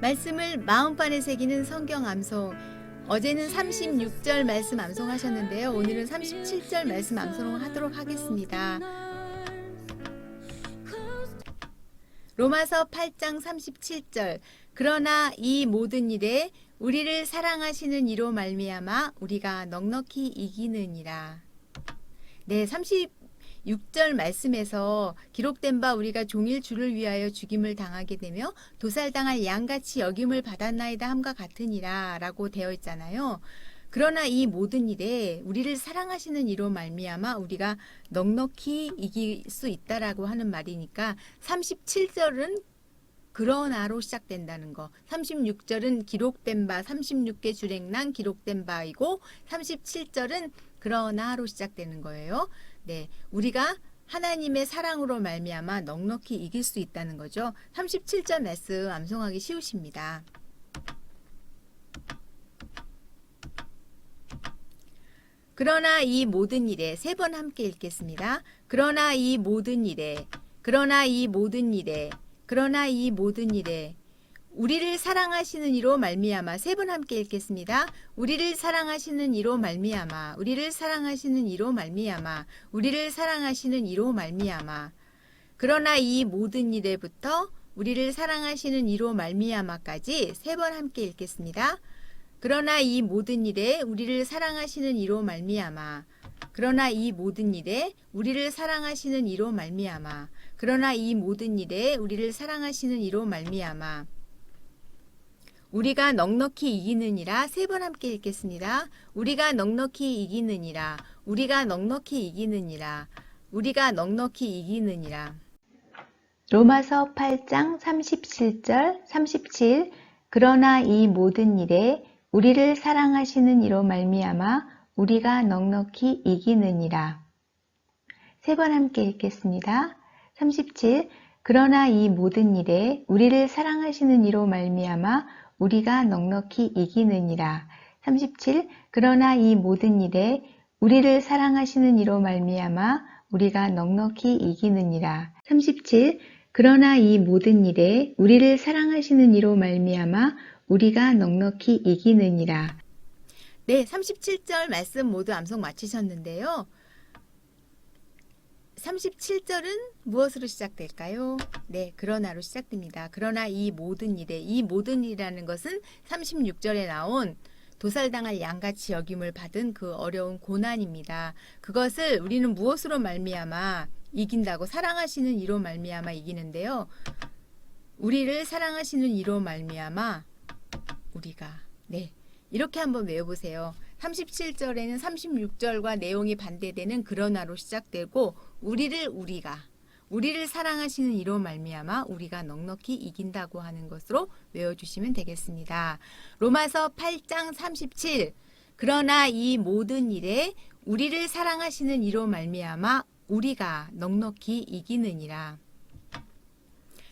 말씀을 마음판에 새기는 성경 암송. 어제는 36절 말씀 암송하셨는데요. 오늘은 37절 말씀 암송하도록 하겠습니다. 로마서 8장 37절. 그러나 이 모든 일에 우리를 사랑하시는 이로 말미암아 우리가 넉넉히 이기느니라. 네, 36절 말씀에서 기록된 바 우리가 종일 주를 위하여 죽임을 당하게 되며 도살당할 양같이 여김을 받았나이다 함과 같으니라 라고 되어 있잖아요. 그러나 이 모든 일에 우리를 사랑하시는 이로 말미암아 우리가 넉넉히 이길 수 있다라고 하는 말이니까 37절은 그러나로 시작된다는 거. 36절은 기록된 바 36개 주랭랑 기록된 바이고 37절은 그러나로 시작되는 거예요. 네. 우리가 하나님의 사랑으로 말미암아 넉넉히 이길 수 있다는 거죠. 37절 말씀 암송하기 쉬우십니다. 그러나 이 모든 일에 세 번 함께 읽겠습니다. 그러나 이 모든 일에 그러나 이 모든 일에 그러나 이 모든 일에 우리를 사랑하시는 이로 말미암아 세번 함께 읽겠습니다. 우리를 사랑하시는 이로 말미암아 우리를 사랑하시는 이로 말미암아 우리를 사랑하시는 이로 말미암아 그러나 이 모든 일에부터 우리를 사랑하시는 이로 말미암아까지 세 번 함께 읽겠습니다. 그러나 이 모든 일에 우리를 사랑하시는 이로 말미암아 그러나 이 모든 일에 우리를 사랑하시는 이로 말미암아 그러나 이 모든 일에 우리를 사랑하시는 이로 말미암아 우리가 넉넉히 이기느니라 세 번 함께 읽겠습니다. 우리가 넉넉히 이기느니라 우리가 넉넉히 이기느니라 우리가 넉넉히 이기느니라 로마서 8장 37절 37 그러나 이 모든 일에 우리를 사랑하시는 이로 말미암아 우리가 넉넉히 이기느니라. 세 번 함께 읽겠습니다. 37 그러나 이 모든 일에 우리를 사랑하시는 이로 말미암아 우리가 넉넉히 이기느니라. 37 그러나 이 모든 일에 우리를 사랑하시는 이로 말미암아 우리가 넉넉히 이기느니라. 37 그러나 이 모든 일에 우리를 사랑하시는 이로 말미암아 우리가 넉넉히 이기느니라. 네, 37절 말씀 모두 암송 마치셨는데요. 37절은 무엇으로 시작될까요? 네, 그러나로 시작됩니다. 그러나 이 모든 일에 이 모든 일이라는 것은 36절에 나온 도살당할 양같이 여김을 받은 그 어려운 고난입니다. 그것을 우리는 무엇으로 말미암아 이긴다고 사랑하시는 이로 말미암아 이기는데요. 우리를 사랑하시는 이로 말미암아 우리가 네 이렇게 한번 외워보세요. 37절에는 36절과 내용이 반대되는 그러나로 시작되고 우리를 우리가 우리를 사랑하시는 이로 말미암아 우리가 넉넉히 이긴다고 하는 것으로 외워주시면 되겠습니다. 로마서 8장 37 그러나 이 모든 일에 우리를 사랑하시는 이로 말미암아 우리가 넉넉히 이기느니라.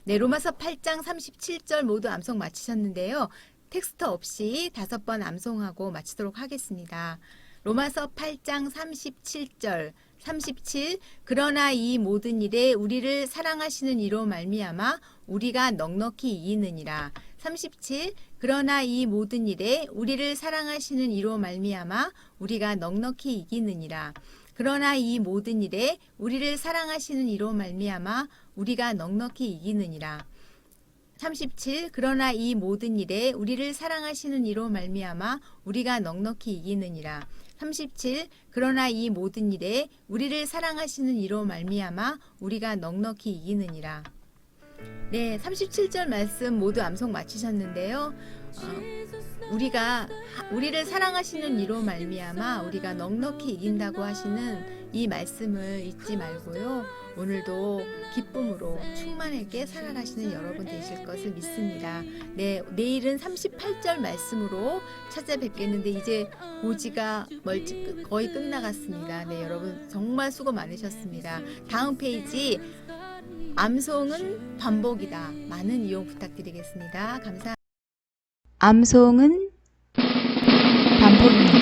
네, 로마서 8장 37절 모두 암송 마치셨는데요. 텍스트 없이 다섯 번 암송하고 마치도록 하겠습니다. 로마서 8장 37절 37 그러나 이 모든 일에 우리를 사랑하시는 이로 말미암아 우리가 넉넉히 이기느니라. 37 그러나 이 모든 일에 우리를 사랑하시는 이로 말미암아 우리가 넉넉히 이기느니라. 그러나 이 모든 일에 우리를 사랑하시는 이로 말미암아 우리가 넉넉히 이기느니라 37 그러나 이 모든 일에 우리를 사랑하시는 이로 말미암아 우리가 넉넉히 이기느니라. 37 그러나 이 모든 일에 우리를 사랑하시는 이로 말미암아 우리가 넉넉히 이기느니라. 네 37절 말씀 모두 암송 마치셨는데요. 어, 우리가 하- 우리를 사랑하시는 이로 말미암아 우리가 넉넉히 이긴다고 하시는 이 말씀을 잊지 말고요 오늘도 기쁨으로 충만하게 살아가시는 여러분 되실 것을 믿습니다. 네, 내일은 38절 말씀으로 찾아뵙겠는데 이제 고지가 끝- 거의 끝나갔습니다. 네, 여러분 정말 수고 많으셨습니다. 다음 페이지 암송은 반복이다. 많은 이용 부탁드리겠습니다. 감사. 암송은 반복입니다.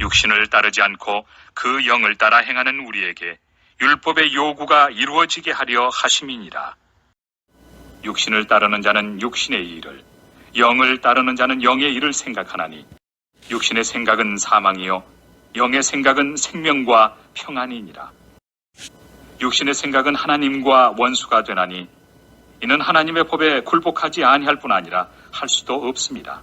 육신을 따르지 않고 그 영을 따라 행하는 우리에게 율법의 요구가 이루어지게 하려 하심이니라. 육신을 따르는 자는 육신의 일을, 영을 따르는 자는 영의 일을 생각하나니 육신의 생각은 사망이요 영의 생각은 생명과 평안이니라. 육신의 생각은 하나님과 원수가 되나니 이는 하나님의 법에 굴복하지 아니할 뿐 아니라 할 수도 없습니다.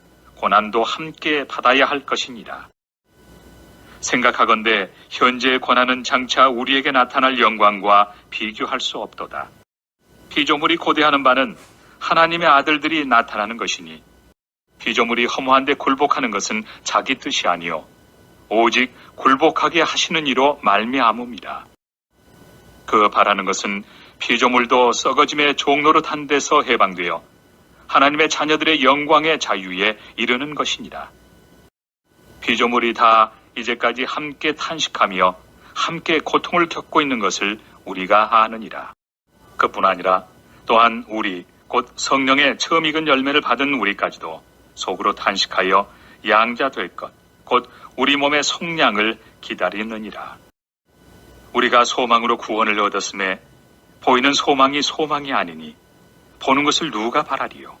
고난도 함께 받아야 할 것이니라. 생각하건대 현재의 고난은 장차 우리에게 나타날 영광과 비교할 수 없도다. 피조물이 고대하는 바는 하나님의 아들들이 나타나는 것이니 피조물이 허무한데 굴복하는 것은 자기 뜻이 아니요 오직 굴복하게 하시는 이로 말미암음이라. 그 바라는 것은 피조물도 썩어짐의 종로로 탄 데서 해방되어 하나님의 자녀들의 영광의 자유에 이르는 것이니라. 피조물이 다 이제까지 함께 탄식하며 함께 고통을 겪고 있는 것을 우리가 아느니라. 그뿐 아니라 또한 우리 곧 성령의 처음 익은 열매를 받은 우리까지도 속으로 탄식하여 양자 될 것, 곧 우리 몸의 속량을 기다리느니라. 우리가 소망으로 구원을 얻었음에 보이는 소망이 소망이 아니니 보는 것을 누가 바라리요?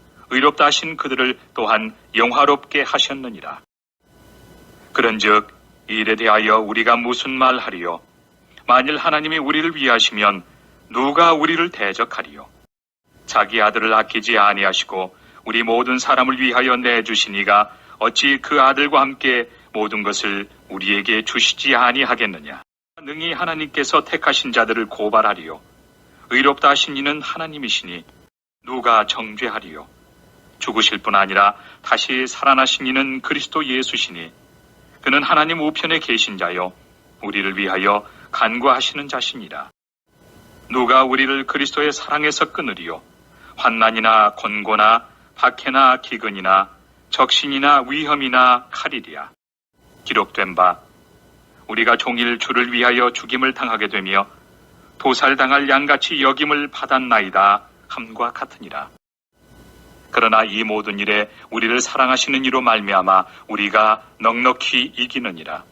의롭다 하신 그들을 또한 영화롭게 하셨느니라. 그런즉 이 일에 대하여 우리가 무슨 말 하리요? 만일 하나님이 우리를 위하시면 누가 우리를 대적하리요? 자기 아들을 아끼지 아니하시고 우리 모든 사람을 위하여 내주시니가 어찌 그 아들과 함께 모든 것을 우리에게 주시지 아니하겠느냐? 능히 하나님께서 택하신 자들을 고발하리요. 의롭다 하신 이는 하나님이시니 누가 정죄하리요? 죽으실 뿐 아니라 다시 살아나신 이는 그리스도 예수시니 그는 하나님 우편에 계신 자요 우리를 위하여 간구하시는 자시니라. 누가 우리를 그리스도의 사랑에서 끊으리요? 환난이나 곤고나 박해나 기근이나 적신이나 위험이나 칼이리야. 기록된 바 우리가 종일 주를 위하여 죽임을 당하게 되며 도살당할 양같이 여김을 받았나이다 함과 같으니라. 그러나 이 모든 일에 우리를 사랑하시는 이로 말미암아 우리가 넉넉히 이기느니라.